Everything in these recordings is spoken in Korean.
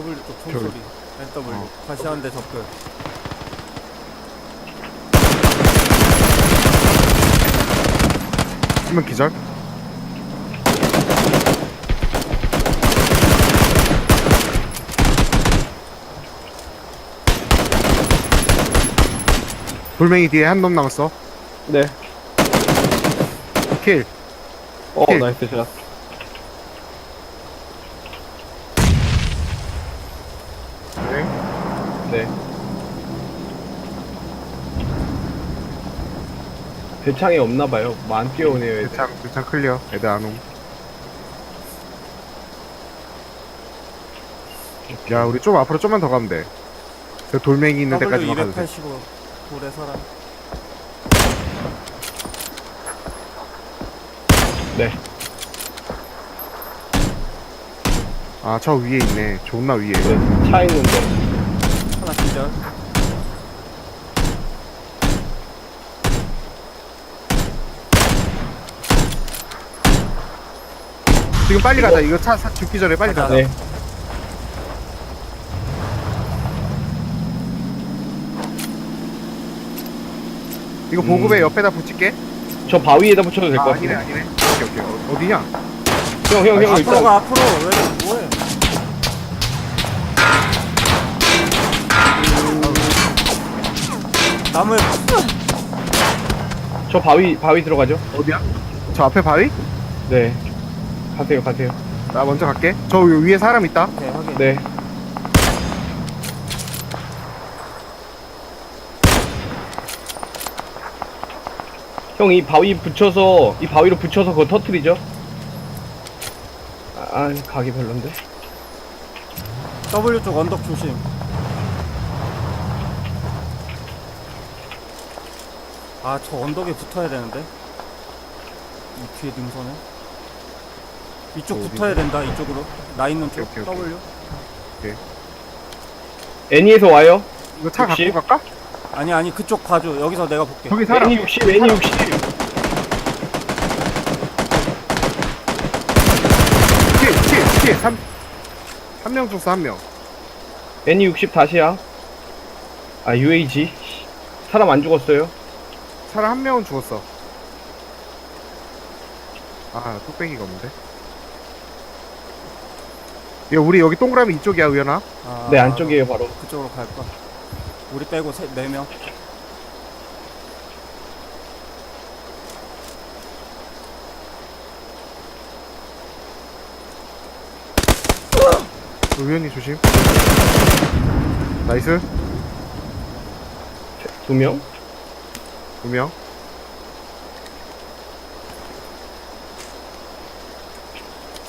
W 쪽 총소리 NW 어. 다시 하는데 접근 한 명 기절. 돌멩이 뒤에 한 놈 남았어. 네. 킬. 어, 오케이. 나이스 샷. 네. 네. 대창이 없나봐요. 뭐 안 뛰어오네요, 애들. 대창, 대창 클리어. 애들 안 옴. 야, 우리 좀 앞으로 좀만 더 가면 돼. 저 돌멩이 있는 데까지만 가도 돼. 285 돌의 사람 네. 아, 저 위에 있네. 존나 위에. 네. 차 있는데. 기절 지금 빨리 가자. 이거 차, 차 죽기 전에 빨리 가자. 네. 이거 보급에 옆에다 붙일게. 저 바위에다 붙여도 될 것 아, 아니네, 같은데. 아니네. 오케이, 오케이. 어, 어디냐? 형, 형, 형, 앞으로 일단. 가 앞으로 왜 뭐해 나무에 저 바위, 바위 들어가죠? 어디야? 저 앞에 바위? 네. 가세요, 가세요. 나 먼저 갈게. 저 위에 사람 있다. 오케이 확인 네. 형, 이 바위 붙여서, 이 바위로 붙여서 그거 터트리죠? 아, 아, 가기 별론데? W 쪽 언덕 조심 아 저 언덕에 붙어야 되는데 이 뒤에 능선에 이쪽 어디? 붙어야 된다 이쪽으로 나 있는 쪽 오케이, 오케이. W 애니에서 와요? 이거 차 혹시? 갖고 갈까? 아니 아니 그쪽 봐줘 여기서 내가 볼게 저기 사람. 애니 60, 애니 60. 뒤에, 뒤에, 뒤에. 3. 한명 죽었어, 한 명. 애니 60 다시야. 아, UAG. 사람 안 죽었어요? 사람 한 명은 죽었어. 아, 뚝배기가 없는데. 야, 우리 여기 동그라미 이쪽이야, 우연아. 아, 네, 안쪽이에요, 바로. 그쪽으로 갈 거야 우리 빼고 세, 4명 우연히 조심. 나이스. 두 명? 두 명.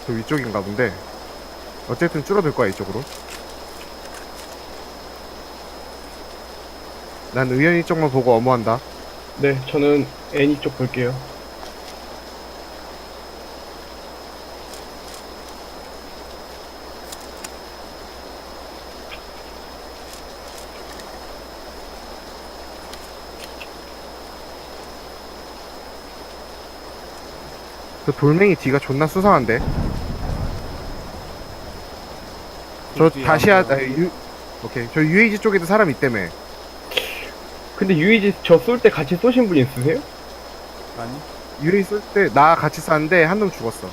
저 위쪽인가 본데. 어쨌든 줄어들 거야, 이쪽으로. 난 의연이 쪽만 보고 어머한다. 네, 저는 애니 쪽 볼게요. 그 돌멩이 뒤가 존나 수상한데. 저 뒤에 안 보여. 아, 유, 오케이. 저 UAG 쪽에도 사람 있다며. 근데 UAG 저쏠 때 같이 쏘신 분 있으세요? 아니 UAG 쏠 때 나 같이 쐈는데 한 놈 죽었어.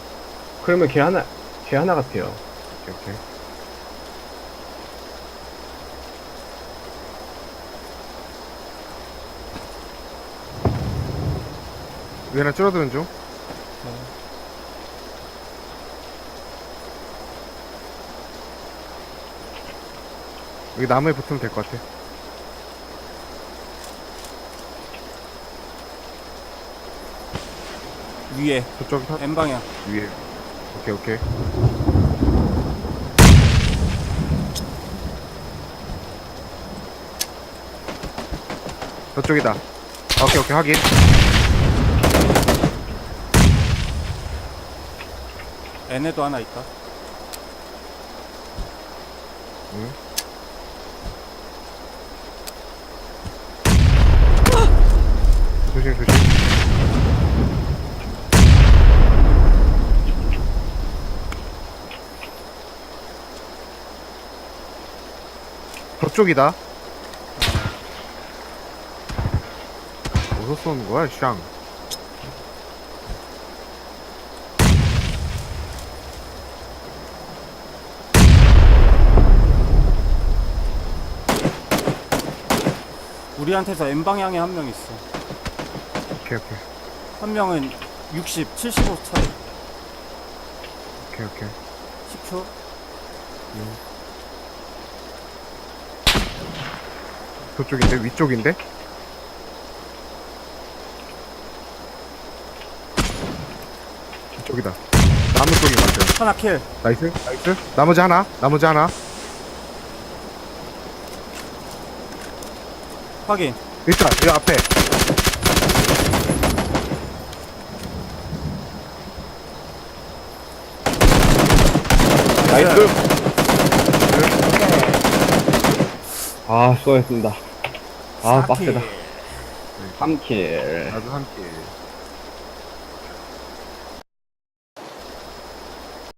그러면 걔 하나, 걔 하나 같아요. 오케이, 오케이. 얘나 줄어드는 중. 여기 나무에 붙으면 될 것 같아. 위에 저쪽 사- N방향 위에. 오케이, 오케이. 저쪽이다. 오케이, 오케이, 확인. N에도 하나 있다 응. 조심, 조심. 북쪽이다. 어디서 쏘는 거야, 샹? 우리한테서 N 방향에 한 명 있어. 오케이, 오케이. 한 명은 60, 75 차이. 오케이, 오케이. 10초. 저쪽인데? 위쪽인데? 이쪽이다. 나무 것 같아요. 하나 킬. 나이스? 나이스? 나머지 하나? 나머지 하나? 확인. 일단, 이 앞에. 나이스. 아, 수고했습니다. 아. 빡세다. 3킬. 나도 한 킬.